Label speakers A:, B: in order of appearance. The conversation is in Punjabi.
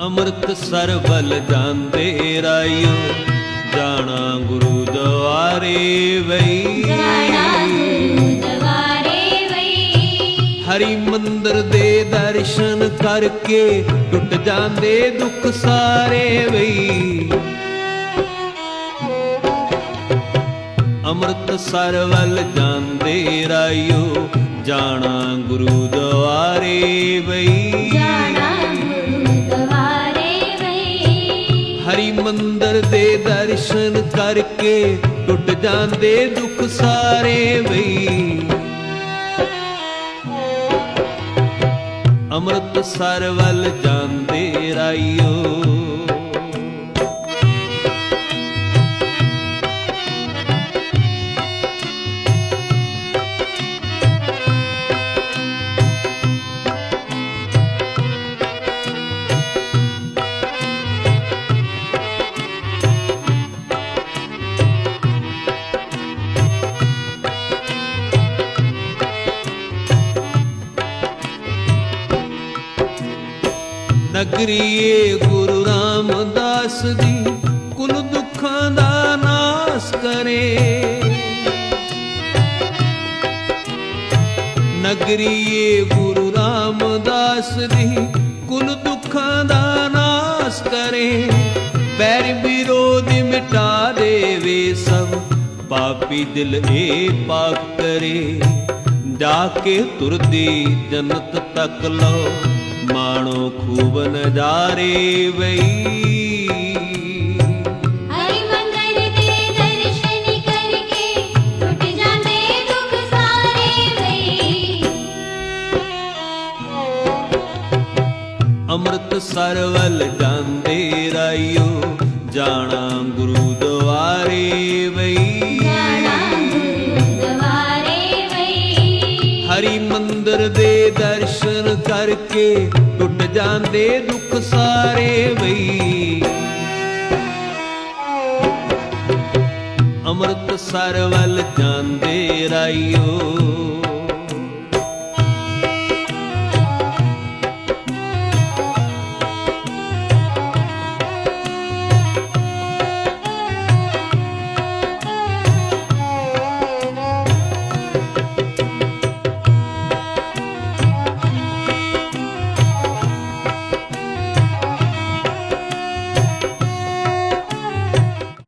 A: ਅੰਮ੍ਰਿਤਸਰ ਵੱਲ ਜਾਂਦੇ ਰਾਇਓ ਜਾਣਾ ਗੁਰੂ ਦੁਆਰੇ ਵਈ।
B: ਜਾਣਾ ਗੁਰੂ ਦਵਾਰੇ ਵਈ।
A: ਹਰੀ ਮੰਦਰ ਦੇ ਦਰਸ਼ਨ ਕਰਕੇ ਟੁੱਟ ਜਾਂਦੇ ਦੁੱਖ ਸਾਰੇ ਵਈ। ਅੰਮ੍ਰਿਤਸਰ ਵੱਲ ਜਾਂਦੇ ਰਾਇਓ ਜਾਣਾ ਗੁਰੂ ਦੁਆਰੇ ਵਈ। ਹਰੀ ਮੰਦਰ ਦੇ ਦਰਸ਼ਨ ਕਰਕੇ ਟੁੱਟ ਜਾਂਦੇ ਦੁੱਖ ਸਾਰੇ ਵਈ ਅੰਮ੍ਰਿਤਸਰ ਵੱਲ ਜਾਂਦੇ ਰਾਈਓ। ਨਗਰੀਏ ਗੁਰੂ ਰਾਮਦਾਸ ਦੀ ਕੁਲ ਦੁੱਖਾਂ ਦਾ ਨਾਸ ਕਰੇ। ਨਗਰੀਏ ਗੁਰੂ ਰਾਮਦਾਸ ਦੀ ਕੁਲ ਦੁੱਖਾਂ ਦਾ ਨਾਸ ਕਰੇ। ਬੈਰ ਵਿਰੋਧ ਮਿਟਾ ਦੇਵੇ ਸਭ, ਪਾਪੀ ਦਿਲ ਏ ਪਾਕ ਕਰੇ। ਜਾ ਕੇ ਤੁਰਦੀ ਜਨਤ ਤੱਕ ਲਓ। ਮਾਣੋ ਖੂਬ ਨਜ਼ਾਰੇ
B: ਟੁੱਟ ਜਾਂਦੇ
A: ਰਾਇਓ ਜਾਣਾ ਦੇ ਦਰਸ਼ਨ ਕਰਕੇ ਟੁੱਟ ਜਾਂਦੇ ਦੁੱਖ ਸਾਰੇ ਵਈ। ਅੰਮ੍ਰਿਤਸਰ ਵੱਲ ਜਾਂਦੇ ਰਾਇਓ